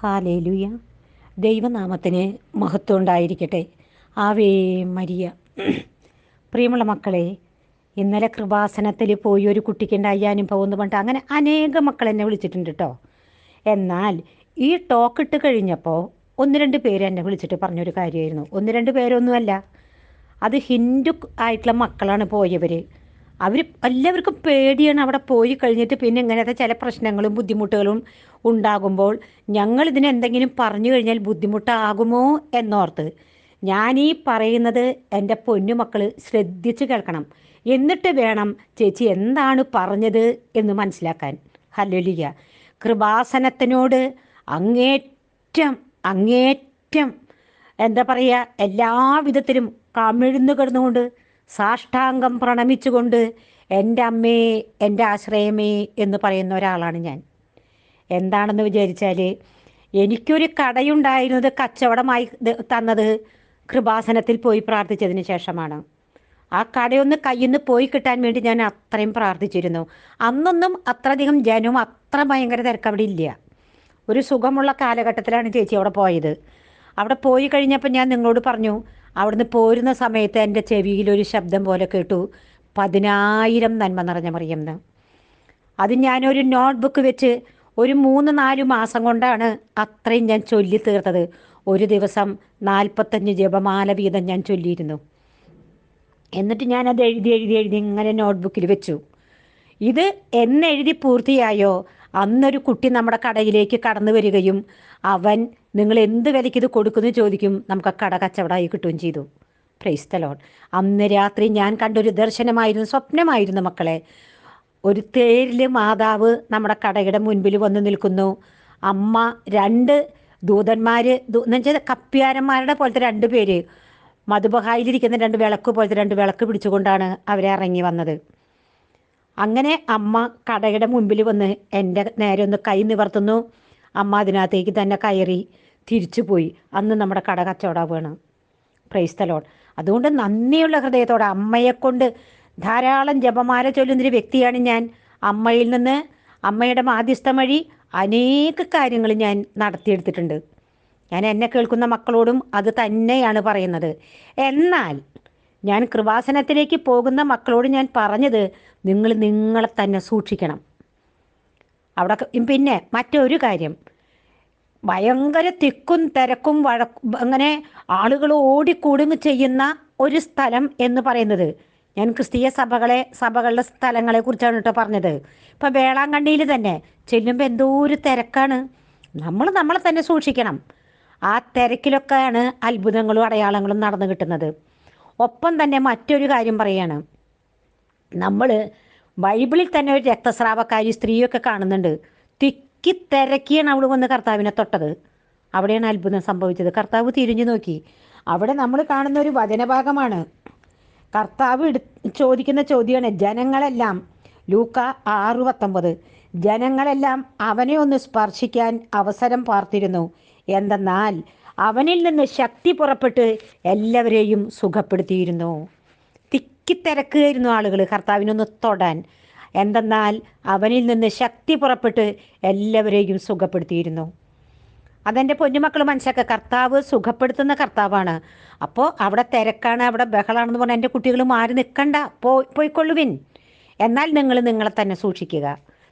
Hallelujah. ദൈവനാമത്തിന് മഹത്വം ഉണ്ടായിരിക്കട്ടെ. ആവേ മരിയ. പ്രിയമുള്ള മക്കളെ ഇന്നലെ കൃപാസനത്തിൽ പോയി ഒരു കുട്ടിക്കുണ്ടായി അനുഭവം എന്ന് പറഞ്ഞിട്ട് അങ്ങനെ അനേക മക്കൾ എന്നെ വിളിച്ചിട്ടുണ്ട് കേട്ടോ എന്നാൽ ഈ ടോക്ക് ഇട്ട് കഴിഞ്ഞപ്പോൾ ഒന്ന് രണ്ട് പേര് എന്നെ വിളിച്ചിട്ട് പറഞ്ഞൊരു കാര്യമായിരുന്നു. ഒന്ന് രണ്ട് പേരൊന്നുമല്ല. അത് ഹിന്ദു ആയിട്ടുള്ള മക്കളാണ് പോയവർ അവർ എല്ലാവർക്കും പേടിയാണ് അവിടെ പോയി കഴിഞ്ഞിട്ട് പിന്നെ ഇങ്ങനത്തെ ചില പ്രശ്നങ്ങളും ബുദ്ധിമുട്ടുകളും ഉണ്ടാകുമ്പോൾ ഞങ്ങൾ ഇതിന് എന്തെങ്കിലും പറഞ്ഞു കഴിഞ്ഞാൽ ബുദ്ധിമുട്ടാകുമോ എന്നോർത്ത്. ഞാൻ ഈ പറയുന്നത് എന്റെ പൊന്നുമക്കൾ ശ്രദ്ധിച്ചു കേൾക്കണം. എന്നിട്ട് വേണം ചേച്ചി എന്താണ് പറഞ്ഞത് എന്ന് മനസ്സിലാക്കാൻ. ഹല്ലേലൂയ. കൃപാസനത്തിനോട് അങ്ങേറ്റം അങ്ങേറ്റം എന്താ പറയുക എല്ലാവിധത്തിലും കമിഴ്ന്നു കിടന്നുകൊണ്ട് സാഷ്ടാംഗം പ്രണമിച്ചുകൊണ്ട് എന്റെ അമ്മേ എന്റെ ആശ്രയമേ എന്ന് പറയുന്ന ഒരാളാണ് ഞാൻ. എന്താണെന്ന് വിചാരിച്ചാൽ എനിക്കൊരു കടയുണ്ടായിരുന്നത് കച്ചവടമായി തന്നത് കൃപാസനത്തിൽ പോയി പ്രാർത്ഥിച്ചതിന് ശേഷമാണ്. ആ കടയൊന്ന് കയ്യിൽ നിന്ന് പോയി കിട്ടാൻ വേണ്ടി ഞാൻ അത്രയും പ്രാർത്ഥിച്ചിരുന്നു. അന്നൊന്നും അത്രയധികം ജനവും അത്ര ഭയങ്കര തിരക്ക് അവിടെ ഇല്ല. ഒരു സുഖമുള്ള കാലഘട്ടത്തിലാണ് ചേച്ചി അവിടെ പോയത്. അവിടെ പോയി കഴിഞ്ഞപ്പോൾ ഞാൻ നിങ്ങളോട് പറഞ്ഞു അവിടുന്ന് പോരുന്ന സമയത്ത് എന്റെ ചെവിയിലൊരു ശബ്ദം പോലെ കേട്ടു പതിനായിരം നന്മ നിറഞ്ഞ മറിയെന്ന് അത് ഞാനൊരു നോട്ട്ബുക്ക് വെച്ച് ഒരു മൂന്ന് നാല് മാസം കൊണ്ടാണ് അത്രയും ഞാൻ ചൊല്ലി തീർത്തത്. ഒരു ദിവസം നാൽപ്പത്തഞ്ച് ജപമാല വീതം ഞാൻ ചൊല്ലിയിരുന്നു. എന്നിട്ട് ഞാൻ അത് എഴുതി എഴുതി എഴുതി ഇങ്ങനെ നോട്ട്ബുക്കിൽ വെച്ചു. ഇത് എന്നെഴുതി പൂർത്തിയായോ? അന്നൊരു കുട്ടി നമ്മുടെ കടയിലേക്ക് കടന്നു വരികയും അവൻ നിങ്ങൾ എന്ത് വിലയ്ക്ക് ഇത് കൊടുക്കുന്നു ചോദിക്കും. നമുക്ക് ആ കട കച്ചവടമായി കിട്ടുകയും ചെയ്തു. പ്രൈസ്തലോൺ അന്ന് രാത്രി ഞാൻ കണ്ടൊരു ദർശനമായിരുന്നു സ്വപ്നമായിരുന്നു മക്കളെ. ഒരു തേരിൽ മാതാവ് നമ്മുടെ കടയുടെ മുൻപിൽ വന്ന് നിൽക്കുന്നു. അമ്മ രണ്ട് ദൂതന്മാർ എന്നുവെച്ചാൽ കപ്പ്യാരന്മാരുടെ പോലത്തെ രണ്ട് പേര്. മധുബഹായിലിരിക്കുന്ന രണ്ട് വിളക്ക് പോലത്തെ രണ്ട് വിളക്ക് പിടിച്ചുകൊണ്ടാണ് അവരെ ഇറങ്ങി വന്നത്. അങ്ങനെ അമ്മ കടയുടെ മുൻപിൽ വന്ന് എന്റെ നേരെ ഒന്ന് കൈ നിവർത്തുന്നു. അമ്മ അതിനകത്തേക്ക് തന്നെ കയറി തിരിച്ചു പോയി. അന്ന് നമ്മുടെ കട കച്ചവടമാണ് പ്രൈസ്തലോൺ അതുകൊണ്ട് നന്ദിയുള്ള ഹൃദയത്തോടെ അമ്മയെക്കൊണ്ട് ധാരാളം ജപമാല ചൊല്ലുന്നൊരു വ്യക്തിയാണ് ഞാൻ. അമ്മയിൽ നിന്ന് അമ്മയുടെ മാധ്യസ്ഥം വഴി അനേക കാര്യങ്ങൾ ഞാൻ നടത്തിയെടുത്തിട്ടുണ്ട്. ഞാൻ എന്നെ കേൾക്കുന്ന മക്കളോടും അത് തന്നെയാണ് പറയുന്നത്. എന്നാൽ ഞാൻ കൃപാസനത്തിലേക്ക് പോകുന്ന മക്കളോട് ഞാൻ പറഞ്ഞത് നിങ്ങൾ നിങ്ങളെ തന്നെ സൂക്ഷിക്കണം. അവിടെ പിന്നെ മറ്റൊരു കാര്യം. ഭയങ്കര തിക്കും തിരക്കും വഴക്കും അങ്ങനെ ആളുകൾ ഓടിക്കൂടുങ്ങ് ചെയ്യുന്ന ഒരു സ്ഥലം എന്ന് പറയുന്നത് ഞാൻ ക്രിസ്തീയ സഭകളെ സഭകളുടെ സ്ഥലങ്ങളെ കുറിച്ചാണ് കേട്ടോ പറഞ്ഞത്. ഇപ്പം വേളാങ്കണ്ണിയിൽ തന്നെ ചെല്ലുമ്പോൾ എന്തോ ഒരു തിരക്കാണ്. നമ്മൾ നമ്മളെ തന്നെ സൂക്ഷിക്കണം. ആ തിരക്കിലൊക്കെയാണ് അത്ഭുതങ്ങളും അടയാളങ്ങളും നടന്നു കിട്ടുന്നത്. ഒപ്പം തന്നെ മറ്റൊരു കാര്യം പറയാണ്. നമ്മൾ ബൈബിളിൽ തന്നെ ഒരു രക്തസ്രാവക്കാരി സ്ത്രീയൊക്കെ കാണുന്നുണ്ട്. തിക്കി തിരക്കിയാണ് അവൾ വന്ന് കർത്താവിനെ തൊട്ടത്. അവിടെയാണ് അത്ഭുതം സംഭവിച്ചത്. കർത്താവ് തിരിഞ്ഞു നോക്കി. അവിടെ നമ്മൾ കാണുന്ന ഒരു വചനഭാഗമാണ്. കർത്താവ് ചോദിക്കുന്ന ചോദ്യമാണ് ജനങ്ങളെല്ലാം ലൂക്ക ആറ് പത്തൊമ്പത് ജനങ്ങളെല്ലാം അവനെ ഒന്ന് സ്പർശിക്കാൻ അവസരം പാർത്തിരുന്നു. എന്തെന്നാൽ അവനിൽ നിന്ന് ശക്തി പുറപ്പെട്ട് എല്ലാവരെയും സുഖപ്പെടുത്തിയിരുന്നു. തിക്കിത്തിരക്കുകയായിരുന്നു ആളുകൾ കർത്താവിനൊന്ന് തൊടാൻ. എന്തെന്നാൽ അവനിൽ നിന്ന് ശക്തി പുറപ്പെട്ട് എല്ലാവരെയും സുഖപ്പെടുത്തിയിരുന്നു. അതെന്റെ പൊന്നുമക്കൾ മനസ്സിലാക്കുക കർത്താവ് സുഖപ്പെടുത്തുന്ന കർത്താവാണ്. അപ്പോൾ അവിടെ തിരക്കാണ് അവിടെ ബഹളാണെന്ന് പറഞ്ഞാൽ എന്റെ കുട്ടികൾ മാറി നിൽക്കണ്ട പോ പോയിക്കൊള്ളുവിൻ എന്നാൽ നിങ്ങൾ നിങ്ങളെ തന്നെ സൂക്ഷിക്കുക.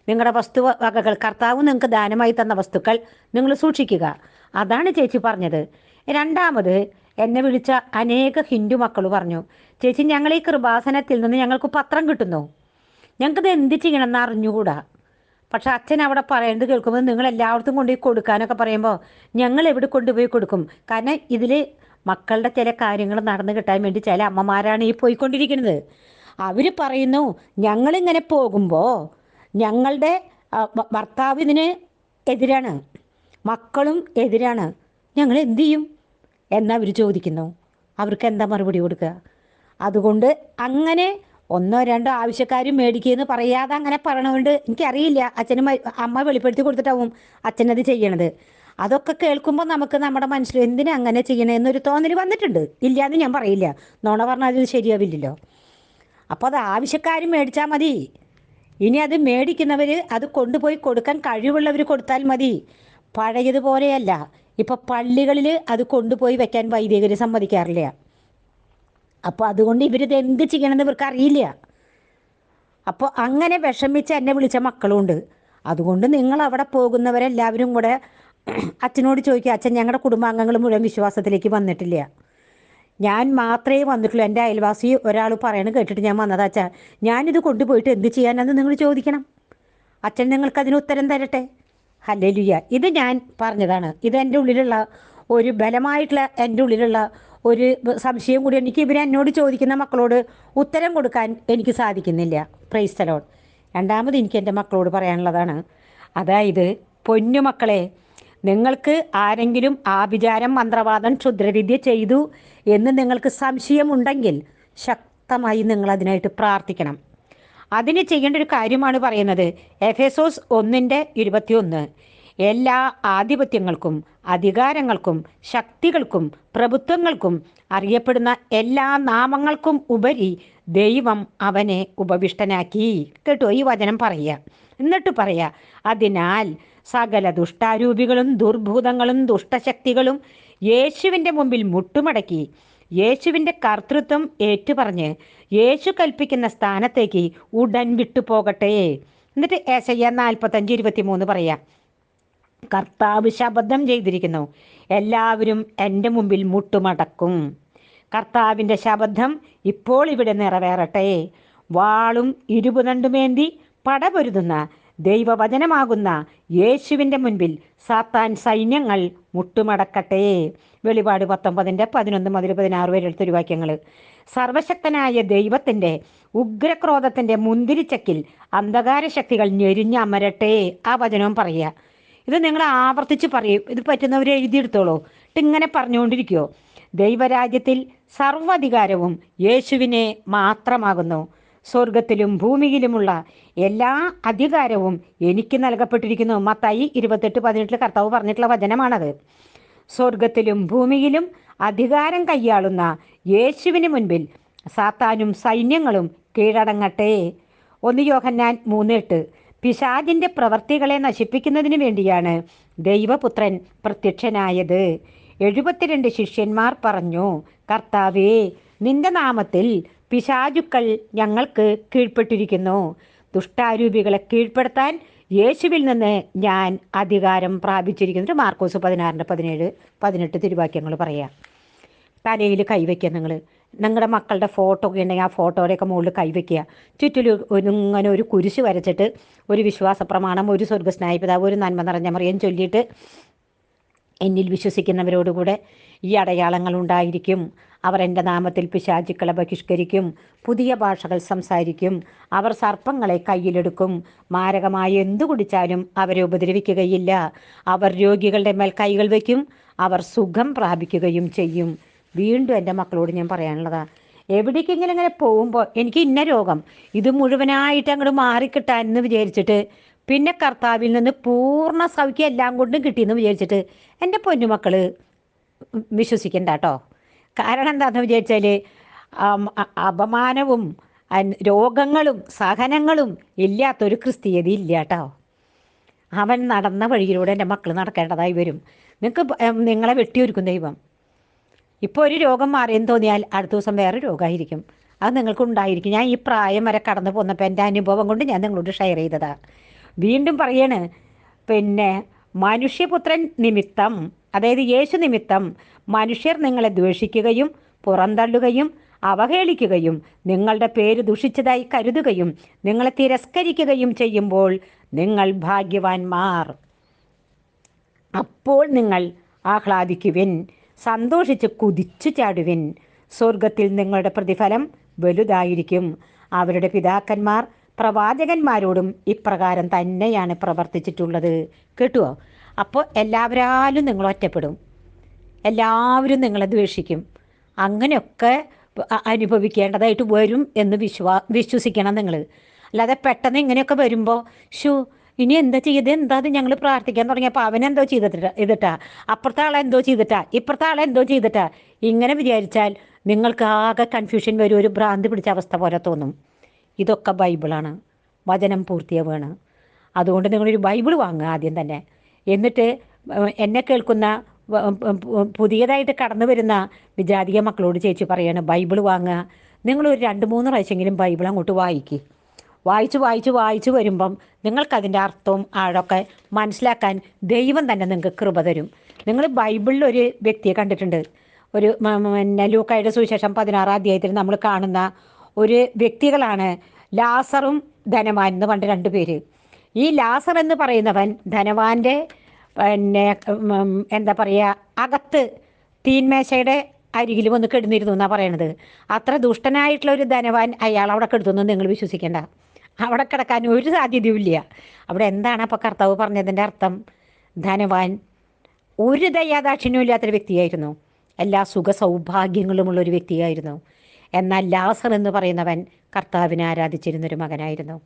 നിങ്ങളുടെ വസ്തു വകകൾ. കർത്താവ് നിങ്ങൾക്ക് ദാനമായി തന്ന വസ്തുക്കൾ നിങ്ങൾ സൂക്ഷിക്കുക. അതാണ് ചേച്ചി പറഞ്ഞത്. രണ്ടാമത് എന്നെ വിളിച്ച അനേക ഹിന്ദു മക്കൾ പറഞ്ഞു ചേച്ചി ഞങ്ങൾ ഈ കൃപാസനത്തിൽ നിന്ന് ഞങ്ങൾക്ക് പത്രം കിട്ടുന്നു. ഞങ്ങൾക്കിത് എന്ത് ചെയ്യണമെന്ന് അറിഞ്ഞുകൂടാ? പക്ഷെ അച്ഛൻ അവിടെ പറയുന്നത് കേൾക്കുമ്പോൾ നിങ്ങൾ എല്ലായിടത്തും കൊണ്ടുപോയി കൊടുക്കാനൊക്കെ പറയുമ്പോൾ ഞങ്ങൾ എവിടെ കൊണ്ടുപോയി കൊടുക്കും? കാരണം ഇതിൽ മക്കളുടെ ചില കാര്യങ്ങൾ നടന്നു കിട്ടാൻ വേണ്ടി ചില അമ്മമാരാണ് ഈ പോയിക്കൊണ്ടിരിക്കുന്നത്. അവർ പറയുന്നു ഞങ്ങളിങ്ങനെ പോകുമ്പോൾ ഞങ്ങളുടെ ഭർത്താവ് ഇതിന് എതിരാണ്. മക്കളും എതിരാണ്. ഞങ്ങൾ എന്തു ചെയ്യും? എന്നവർ ചോദിക്കുന്നു. അവർക്ക് എന്താ മറുപടി കൊടുക്കുക? അതുകൊണ്ട് അങ്ങനെ ഒന്നോ രണ്ടോ ആവശ്യക്കാരും മേടിക്കുമെന്ന് പറയാതെ അങ്ങനെ പറഞ്ഞുകൊണ്ട് എനിക്കറിയില്ല. അച്ഛനും അമ്മ വെളിപ്പെടുത്തി കൊടുത്തിട്ടാവും അച്ഛനത് ചെയ്യണത്. അതൊക്കെ കേൾക്കുമ്പോൾ നമുക്ക് നമ്മുടെ മനസ്സിൽ എന്തിനാ അങ്ങനെ ചെയ്യണേ എന്നൊരു തോന്നൽ വന്നിട്ടുണ്ട്. ഇല്ല എന്ന് ഞാൻ പറയില്ല. നോണ പറഞ്ഞാൽ അത് ശരിയാവില്ലല്ലോ. അപ്പോൾ അത് ആവശ്യക്കാർ മേടിച്ചാൽ മതി. ഇനി അത് മേടിക്കുന്നവർ അത് കൊണ്ടുപോയി കൊടുക്കാൻ കഴിവുള്ളവർ കൊടുത്താൽ മതി. പഴയതുപോലെയല്ല. ഇപ്പോൾ പള്ളികളിൽ അത് കൊണ്ടുപോയി വെക്കാൻ വൈദികർ സമ്മതിക്കാറില്ല. അപ്പോൾ അതുകൊണ്ട് ഇവരിത് എന്ത് ചെയ്യണമെന്ന് ഇവർക്ക് അറിയില്ല അപ്പോൾ അങ്ങനെ വിഷമിച്ച് എന്നെ വിളിച്ച മക്കളുണ്ട്. അതുകൊണ്ട് നിങ്ങൾ അവിടെ പോകുന്നവരെല്ലാവരും കൂടെ അച്ഛനോട് ചോദിക്കുക അച്ഛൻ ഞങ്ങളുടെ കുടുംബാംഗങ്ങൾ മുഴുവൻ വിശ്വാസത്തിലേക്ക് വന്നിട്ടില്ല. ഞാൻ മാത്രമേ വന്നിട്ടുള്ളൂ. എന്റെ അയൽവാസി ഒരാൾ പറയണ കേട്ടിട്ട് ഞാൻ വന്നതാ അച്ഛാ ഞാനിത് കൊണ്ടുപോയിട്ട് എന്ത് ചെയ്യാനെന്ന് നിങ്ങൾ ചോദിക്കണം. അച്ഛൻ നിങ്ങൾക്ക് അതിന് ഉത്തരം തരട്ടെ? ഹല്ലേലൂയ ഇത് ഞാൻ പറഞ്ഞതാണ്. ഇത് എന്റെ ഉള്ളിലുള്ള ഒരു ബലമായിട്ടുള്ള എന്റെ ഉള്ളിലുള്ള ഒരു സംശയം കൂടി എനിക്ക് ഇവർ എന്നോട് ചോദിക്കുന്ന മക്കളോട് ഉത്തരം കൊടുക്കാൻ എനിക്ക് സാധിക്കുന്നില്ല. പ്രൈസ് തലോൺ രണ്ടാമത് എനിക്ക് എന്റെ മക്കളോട് പറയാനുള്ളതാണ്. അതായത് പൊന്നു മക്കളെ നിങ്ങൾക്ക് ആരെങ്കിലും ആഭിചാരം മന്ത്രവാദം ക്ഷുദ്രവിദ്യ ചെയ്തു എന്ന് നിങ്ങൾക്ക് സംശയമുണ്ടെങ്കിൽ ശക്തമായി നിങ്ങൾ അതിനായിട്ട് പ്രാർത്ഥിക്കണം. അതിന് ചെയ്യേണ്ട ഒരു കാര്യമാണ് പറയുന്നത്. എഫേസോസ് ഒന്നിന്റെ ഇരുപത്തിയൊന്ന്. എല്ലാ ആധിപത്യങ്ങൾക്കും അധികാരങ്ങൾക്കും ശക്തികൾക്കും പ്രഭുത്വങ്ങൾക്കും അറിയപ്പെടുന്ന എല്ലാ നാമങ്ങൾക്കും ഉപരി ദൈവം അവനെ ഉപവിഷ്ടനാക്കി. കേട്ടോ ഈ വചനം പറയുക. എന്നിട്ട് പറയാ അതിനാൽ സകല ദുഷ്ടാരൂപികളും ദുർഭൂതങ്ങളും ദുഷ്ടശക്തികളും യേശുവിന്റെ മുമ്പിൽ മുട്ടുമടക്കി യേശുവിന്റെ കർത്തൃത്വം ഏറ്റുപറഞ്ഞ് യേശു കൽപ്പിക്കുന്ന സ്ഥാനത്തേക്ക് ഉടൻ വിട്ടുപോകട്ടെ. എന്നിട്ട് ഏശയ്യ നാൽപ്പത്തഞ്ച് ഇരുപത്തി മൂന്ന് പറയാം കർത്താവ് ശബദം ചെയ്തിരിക്കുന്നു. എല്ലാവരും എന്റെ മുമ്പിൽ മുട്ടുമടക്കും. കർത്താവിന്റെ ശബദം ഇപ്പോൾ ഇവിടെ നിറവേറട്ടെ. വാളും ഇരുപുതണ്ടുമേന്തി പടപൊരുതുന്ന ദൈവവചനമാകുന്ന യേശുവിന്റെ മുൻപിൽ സാത്താൻ സൈന്യങ്ങൾ മുട്ടുമടക്കട്ടെ. വെളിപാട് പത്തൊമ്പതിന്റെ പതിനൊന്ന് മുതൽ പതിനാറ് വരെ എടുത്തൊരു വാക്യങ്ങൾ സർവശക്തനായ ദൈവത്തിന്റെ ഉഗ്രക്രോധത്തിന്റെ മുന്തിരിച്ചക്കിൽ അന്ധകാര ശക്തികൾ ഞെരിഞ്ഞമരട്ടെ ആ വചനവും പറയുക. ഇത് നിങ്ങൾ ആവർത്തിച്ച് പറയും. ഇത് പറ്റുന്നവർ എഴുതിയെടുത്തോളൂ. ഇങ്ങനെ പറഞ്ഞുകൊണ്ടിരിക്കുമോ ദൈവരാജ്യത്തിൽ സർവധികാരവും യേശുവിനെ മാത്രമാകുന്നു. സ്വർഗത്തിലും ഭൂമിയിലുമുള്ള എല്ലാ അധികാരവും എനിക്ക് നൽകപ്പെട്ടിരിക്കുന്നു. മത്തായി ഇരുപത്തെട്ട് പതിനെട്ടിൽ കർത്താവ് പറഞ്ഞിട്ടുള്ള വചനമാണത്. സ്വർഗത്തിലും ഭൂമിയിലും അധികാരം കൈയാളുന്ന യേശുവിന് മുൻപിൽ സാത്താനും സൈന്യങ്ങളും കീഴടങ്ങട്ടെ. ഒന്ന് യോഹന്നാൻ മൂന്നെട്ട് പിശാജിന്റെ പ്രവർത്തികളെ നശിപ്പിക്കുന്നതിന് വേണ്ടിയാണ് ദൈവപുത്രൻ പ്രത്യക്ഷനായത്. എഴുപത്തിരണ്ട് ശിഷ്യന്മാർ പറഞ്ഞു കർത്താവേ നിന്റെ നാമത്തിൽ പിശാചുക്കൾ ഞങ്ങൾക്ക് കീഴ്പ്പെട്ടിരിക്കുന്നു. ദുഷ്ടാരൂപികളെ കീഴ്പ്പെടുത്താൻ യേശുവിൽ നിന്ന് ഞാൻ അധികാരം പ്രാപിച്ചിരിക്കുന്നു. മാർക്കോസ് പതിനാറിന്റെ പതിനേഴ് പതിനെട്ട് തിരുവാക്യങ്ങൾ പറയാം. തലയിൽ കൈവയ്ക്കുക നിങ്ങൾ നിങ്ങളുടെ മക്കളുടെ ഫോട്ടോ ഒക്കെ ഉണ്ടെങ്കിൽ ആ ഫോട്ടോയുടെയൊക്കെ മുകളിൽ കൈവയ്ക്കുക ചുറ്റിലും ഇങ്ങനെ ഒരു കുരിശ് വരച്ചിട്ട് ഒരു വിശ്വാസ പ്രമാണം ഒരു സ്വർഗസ്നായ പിതാവ് ഒരു നന്മ നിറഞ്ഞ മറിയം ചൊല്ലിയിട്ട് എന്നിൽ വിശ്വസിക്കുന്നവരോടുകൂടെ ഈ അടയാളങ്ങൾ ഉണ്ടായിരിക്കും. അവർ എന്റെ നാമത്തിൽ പിശാചുക്കളെ ബഹിഷ്കരിക്കും പുതിയ ഭാഷകൾ സംസാരിക്കും അവർ സർപ്പങ്ങളെ കയ്യിലെടുക്കും. മാരകമായ എന്തു കുടിച്ചാലും അവരെ ഉപദ്രവിക്കുകയില്ല. അവർ രോഗികളുടെ മേൽ കൈകൾ വയ്ക്കും അവർ സുഖം പ്രാപിക്കുകയും ചെയ്യും. വീണ്ടും എന്റെ മക്കളോട് ഞാൻ പറയാനുള്ളതാ എവിടേക്കെങ്കിലും ഇങ്ങനെ പോകുമ്പോൾ എനിക്ക് ഇന്ന രോഗം ഇത് മുഴുവനായിട്ട് അങ്ങോട്ട് മാറിക്കിട്ടാൻ എന്ന് വിചാരിച്ചിട്ട് പിന്നെ കർത്താവിൽ നിന്ന് പൂർണ സൗഖ്യം എല്ലാം കൊണ്ടും കിട്ടിയെന്ന് വിചാരിച്ചിട്ട് എന്റെ പൊന്നുമക്കൾ വിശ്വസിക്കണ്ട കേട്ടോ കാരണം എന്താണെന്ന് വിചാരിച്ചാൽ അപമാനവും രോഗങ്ങളും സഹനങ്ങളും ഇല്ലാത്തൊരു ക്രിസ്തീയത ഇല്ല കേട്ടോ അവൻ നടന്ന വഴിയിലൂടെ എന്റെ മക്കൾ നടക്കേണ്ടതായി വരും. നിങ്ങൾക്ക് നിങ്ങളെ വെട്ടിയൊരുക്കും ദൈവം. ഇപ്പോൾ ഒരു രോഗം മാറിയെന്ന് തോന്നിയാൽ അടുത്ത ദിവസം വേറെ രോഗമായിരിക്കും. അത് നിങ്ങൾക്ക് ഉണ്ടായിരിക്കും ഞാൻ ഈ പ്രായം വരെ കടന്നു പോന്നപ്പോൾ എന്റെ അനുഭവം കൊണ്ട് ഞാൻ നിങ്ങളോട് ഷെയർ ചെയ്തതാണ് വീണ്ടും പറയാണ് പിന്നെ മനുഷ്യപുത്രൻ നിമിത്തം അതായത് യേശു നിമിത്തം മനുഷ്യർ നിങ്ങളെ ദ്വേഷിക്കുകയും പുറന്തള്ളുകയും അവഹേളിക്കുകയും നിങ്ങളുടെ പേര് ദുഷിച്ചതായി കരുതുകയും നിങ്ങളെ തിരസ്കരിക്കുകയും ചെയ്യുമ്പോൾ നിങ്ങൾ ഭാഗ്യവാൻമാർ അപ്പോൾ നിങ്ങൾ ആഹ്ലാദിക്കുവിൻ. സന്തോഷിച്ച് കുതിച്ചു ചാടുവിൻ. സ്വർഗത്തിൽ നിങ്ങളുടെ പ്രതിഫലം വലുതായിരിക്കും. അവരുടെ പിതാക്കന്മാർ പ്രവാചകന്മാരോടും ഇപ്രകാരം തന്നെയാണ് പ്രവർത്തിച്ചിട്ടുള്ളത്. കേട്ടുവോ അപ്പോൾ എല്ലാവരാലും നിങ്ങൾ ഒറ്റപ്പെടും. എല്ലാവരും നിങ്ങളെ ദ്വേഷിക്കും. അങ്ങനെയൊക്കെ അനുഭവിക്കേണ്ടതായിട്ട് വരും എന്ന് വിശ്വാ വിശ്വസിക്കണം നിങ്ങൾ. അല്ലാതെ പെട്ടെന്ന് ഇങ്ങനെയൊക്കെ വരുമ്പോൾ ഷു ഇനി എന്താ ചെയ്ത്? എന്താ അത് ഞങ്ങൾ പ്രാർത്ഥിക്കാൻ തുടങ്ങിയപ്പോൾ അവനെന്തോ ചെയ്തിട്ടാ ഇതിട്ടാ അപ്പുറത്തെ ആളെ എന്തോ ചെയ്തിട്ടാ. ഇപ്പുറത്തെ ആളെ എന്തോ ചെയ്തിട്ടാ. ഇങ്ങനെ വിചാരിച്ചാൽ നിങ്ങൾക്ക് ആകെ കൺഫ്യൂഷൻ വരും. ഒരു ഭ്രാന്തി പിടിച്ച അവസ്ഥ പോലെ തോന്നും. ഇതൊക്കെ ബൈബിളാണ്. വചനം പൂർത്തിയാവുകയാണ് അതുകൊണ്ട് നിങ്ങളൊരു ബൈബിൾ വാങ്ങുക ആദ്യം തന്നെ. എന്നിട്ട് എന്നെ കേൾക്കുന്ന പുതിയതായിട്ട് കടന്നു വരുന്ന വിജാതീയ മക്കളോട് ചേച്ചി പറയാണ് ബൈബിൾ വാങ്ങുക. നിങ്ങളൊരു രണ്ട് മൂന്ന് പ്രാവശ്യമെങ്കിലും ബൈബിൾ അങ്ങോട്ട് വായിക്കുക വായിച്ച് വായിച്ച് വായിച്ച് വരുമ്പം നിങ്ങൾക്കതിന്റെ അർത്ഥവും ആഴൊക്കെ മനസ്സിലാക്കാൻ ദൈവം തന്നെ നിങ്ങൾക്ക് കൃപ തരും. നിങ്ങൾ ബൈബിളിൽ ഒരു വ്യക്തിയെ കണ്ടിട്ടുണ്ട്. ഒരു പിന്നെ ലൂക്കായുടെ സുവിശേഷം പതിനാറാം അധ്യായത്തിൽ നമ്മൾ കാണുന്ന ഒരു വ്യക്തികളാണ് ലാസറും ധനവാൻ എന്ന് പണ്ട് രണ്ട് പേര്. ഈ ലാസർ എന്ന് പറയുന്നവൻ ധനവാന്റെ പിന്നെ എന്താ പറയുക അകത്ത് തീന്മേശയുടെ അരികിൽ വന്ന് കെടുന്നിരുന്നു എന്നാണ് പറയണത്. അത്ര ദുഷ്ടനായിട്ടുള്ള ഒരു ധനവാൻ അയാൾ അവിടെ കെടുത്തുന്നു നിങ്ങൾ വിശ്വസിക്കേണ്ട. അവിടെ കിടക്കാൻ ഒരു സാധ്യതയുമില്ല. അവിടെ എന്താണ് അപ്പോൾ കർത്താവ് പറഞ്ഞതിന്റെ അർത്ഥം? ധനവാൻ ഒരു ദയാദാക്ഷിണ്യവും ഇല്ലാത്തൊരു വ്യക്തിയായിരുന്നു. എല്ലാ സുഖ സൗഭാഗ്യങ്ങളുമുള്ള ഒരു വ്യക്തിയായിരുന്നു. എന്നാൽ ലാസർ എന്ന് പറയുന്നവൻ കർത്താവിനെ ആരാധിച്ചിരുന്നൊരു മകനായിരുന്നു.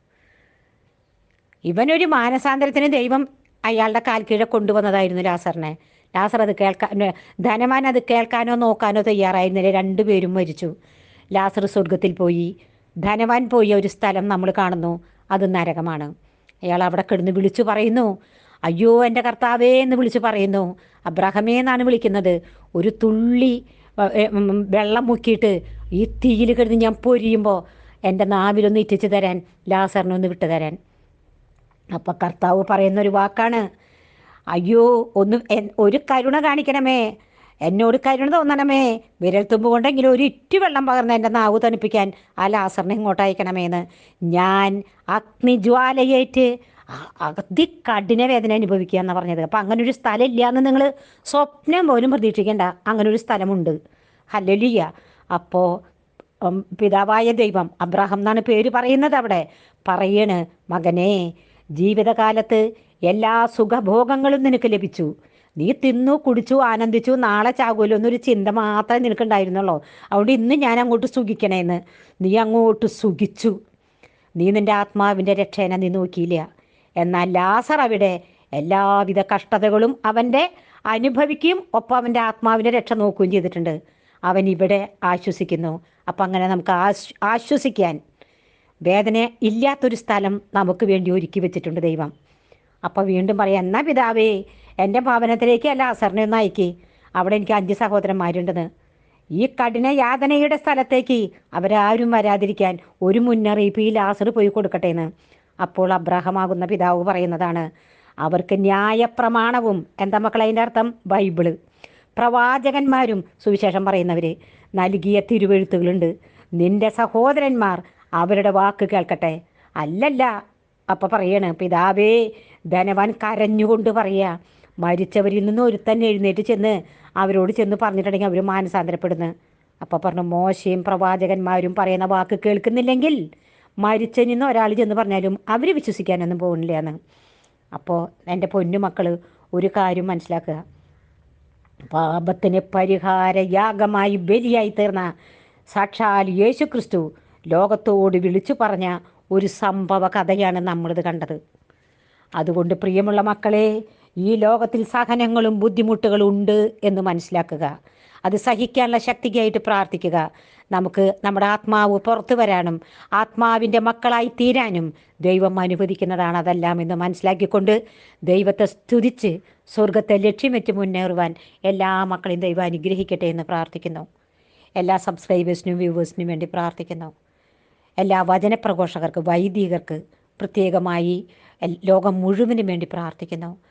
ഇവനൊരു മാനസാന്തരത്തിന് ദൈവം അയാളുടെ കാൽക്കീഴെ കീഴെ കൊണ്ടുവന്നതായിരുന്നു ലാസറിനെ. ലാസർ അത് കേൾക്കാൻ ധനവാൻ അത് കേൾക്കാനോ നോക്കാനോ തയ്യാറായിരുന്നില്ല. രണ്ടുപേരും മരിച്ചു. ലാസർ സ്വർഗത്തിൽ പോയി. ധനവാൻ പോയ ഒരു സ്ഥലം നമ്മൾ കാണുന്നു. അത് നരകമാണ്. അയാൾ അവിടെ കിടന്ന് വിളിച്ചു പറയുന്നു അയ്യോ എന്റെ കർത്താവേ എന്ന് വിളിച്ചു പറയുന്നു. അബ്രഹമേ എന്നാണ് വിളിക്കുന്നത്. ഒരു തുള്ളി വെള്ളം മുക്കിയിട്ട് ഈ തീയിൽ കിടന്ന് ഞാൻ പൊരിയുമ്പോൾ എന്റെ നാവിലൊന്ന് ഇറ്റിച്ച് തരാൻ ലാസറിനൊന്ന് വിട്ടു തരാൻ. അപ്പം കർത്താവ് പറയുന്നൊരു വാക്കാണ് അയ്യോ ഒന്ന് ഒരു കരുണ കാണിക്കണമേ. എന്നോട് കരുണ തോന്നണമേ. വിരൽ തുമ്പ് കൊണ്ടെങ്കിലും ഒരു ഇറ്റു വെള്ളം പകർന്ന് എന്റെ നാവ് തണുപ്പിക്കാൻ ആ ലാസറിനെ ഇങ്ങോട്ട് അയക്കണമേന്ന്. ഞാൻ അഗ്നിജ്വാലയേറ്റ് അതികഠിന വേദന അനുഭവിക്കുക എന്നാണ് പറഞ്ഞത്. അപ്പം അങ്ങനെ ഒരു സ്ഥലം ഇല്ല എന്ന് നിങ്ങൾ സ്വപ്നം പോലും പ്രതീക്ഷിക്കേണ്ട. അങ്ങനെ ഒരു സ്ഥലമുണ്ട് ഹല്ലലിയ അപ്പോൾ പിതാവായ ദൈവം അബ്രാഹം എന്നാണ് പേര് പറയുന്നത് അവിടെ. പറയണ് മകനെ ജീവിതകാലത്ത് എല്ലാ സുഖഭോഗങ്ങളും നിനക്ക് ലഭിച്ചു. നീ തിന്നു കുടിച്ചു ആനന്ദിച്ചു നാളെ ചാകുമല്ലോ എന്നൊരു ചിന്ത മാത്രമേ നിനക്കുണ്ടായിരുന്നുള്ളൂ. അതുകൊണ്ട് ഇന്ന് ഞാൻ അങ്ങോട്ട് സുഖിക്കണേന്ന് നീ അങ്ങോട്ട് സുഖിച്ചു. നീ നിന്റെ ആത്മാവിന്റെ രക്ഷേനെ നീ നോക്കിയില്ല. എന്നാൽ ലാസർ അവിടെ എല്ലാവിധ കഷ്ടതകളും അവന്റെ അനുഭവിക്കുകയും ഒപ്പം അവന്റെ ആത്മാവിന്റെ രക്ഷ നോക്കുകയും ചെയ്തിട്ടുണ്ട്. അവൻ ഇവിടെ ആശ്വസിക്കുന്നു. അപ്പം അങ്ങനെ നമുക്ക് ആശ്വസിക്കാൻ വേദന ഇല്ലാത്തൊരു സ്ഥലം നമുക്ക് വേണ്ടി ഒരുക്കി വെച്ചിട്ടുണ്ട് ദൈവം. അപ്പോൾ വീണ്ടും പറയാം എന്നാ പിതാവേ എന്റെ ഭവനത്തിലേക്ക് അല്ല അസറിനെ ഒന്ന് അയക്കി. അവിടെ എനിക്ക് അഞ്ച് സഹോദരന്മാരുണ്ടെന്ന്. ഈ കഠിന യാതനയുടെ സ്ഥലത്തേക്ക് അവരാരും വരാതിരിക്കാൻ ഒരു മുന്നറിയിപ്പ് ഈ ലാസർ പോയി കൊടുക്കട്ടെ എന്ന് അപ്പോൾ അബ്രാഹമാകുന്ന പിതാവ് പറയുന്നതാണ് അവർക്ക് ന്യായപ്രമാണവും എന്താ മക്കളെ അതിന്റെ അർത്ഥം? ബൈബിൾ. പ്രവാചകന്മാരും സുവിശേഷം പറയുന്നവർ നൽകിയ തിരുവെഴുത്തുകളുണ്ട്. നിന്റെ സഹോദരന്മാർ അവരുടെ വാക്ക് കേൾക്കട്ടെ. അല്ലല്ല അപ്പം പറയണ് പിതാവേ ധനവാൻ കരഞ്ഞുകൊണ്ട് പറയുക മരിച്ചവരിൽ നിന്ന് ഒരുത്തൻ എഴുന്നേറ്റ് ചെന്ന് അവരോട് ചെന്ന് പറഞ്ഞിട്ടുണ്ടെങ്കിൽ അവർ മാനസാന്തരപ്പെടുന്നു. അപ്പോൾ പറഞ്ഞു മോശയും പ്രവാചകന്മാരും പറയുന്ന വാക്ക് കേൾക്കുന്നില്ലെങ്കിൽ മരിച്ചനിന്ന് ഒരാൾ ചെന്ന് പറഞ്ഞാലും അവർ വിശ്വസിക്കാനൊന്നും പോകുന്നില്ല എന്ന് അപ്പോൾ എന്റെ പൊന്നു മക്കൾ ഒരു കാര്യം മനസ്സിലാക്കുക. പാപത്തിന് പരിഹാര യാഗമായി ബലിയായി തീർന്ന സാക്ഷാൽ യേശു ക്രിസ്തു ലോകത്തോട് വിളിച്ചു പറഞ്ഞ ഒരു സംഭവ കഥയാണ് നമ്മളിത് കണ്ടത്. അതുകൊണ്ട് പ്രിയമുള്ള മക്കളെ ഈ ലോകത്തിൽ സഹനങ്ങളും ബുദ്ധിമുട്ടുകളും ഉണ്ട് എന്ന് മനസ്സിലാക്കുക. അത് സഹിക്കാനുള്ള ശക്തിക്കായിട്ട് പ്രാർത്ഥിക്കുക. നമുക്ക് നമ്മുടെ ആത്മാവ് പുറത്തു വരാനും ആത്മാവിന്റെ മക്കളായി തീരാനും ദൈവം അനുവദിക്കുന്നതാണ് അതെല്ലാം എന്ന് മനസ്സിലാക്കിക്കൊണ്ട് ദൈവത്തെ സ്തുതിച്ച് സ്വർഗത്തെ ലക്ഷ്യം വെച്ച് മുന്നേറുവാൻ എല്ലാ മക്കളെയും ദൈവം അനുഗ്രഹിക്കട്ടെ എന്ന് പ്രാർത്ഥിക്കുന്നു. എല്ലാ സബ്സ്ക്രൈബേഴ്സിനും വ്യൂവേഴ്സിനും വേണ്ടി പ്രാർത്ഥിക്കുന്നു. എല്ലാ വചനപ്രഘോഷകർക്ക് വൈദികർക്ക് പ്രത്യേകമായി ലോകം മുഴുവനും വേണ്ടി പ്രാർത്ഥിക്കുന്നു.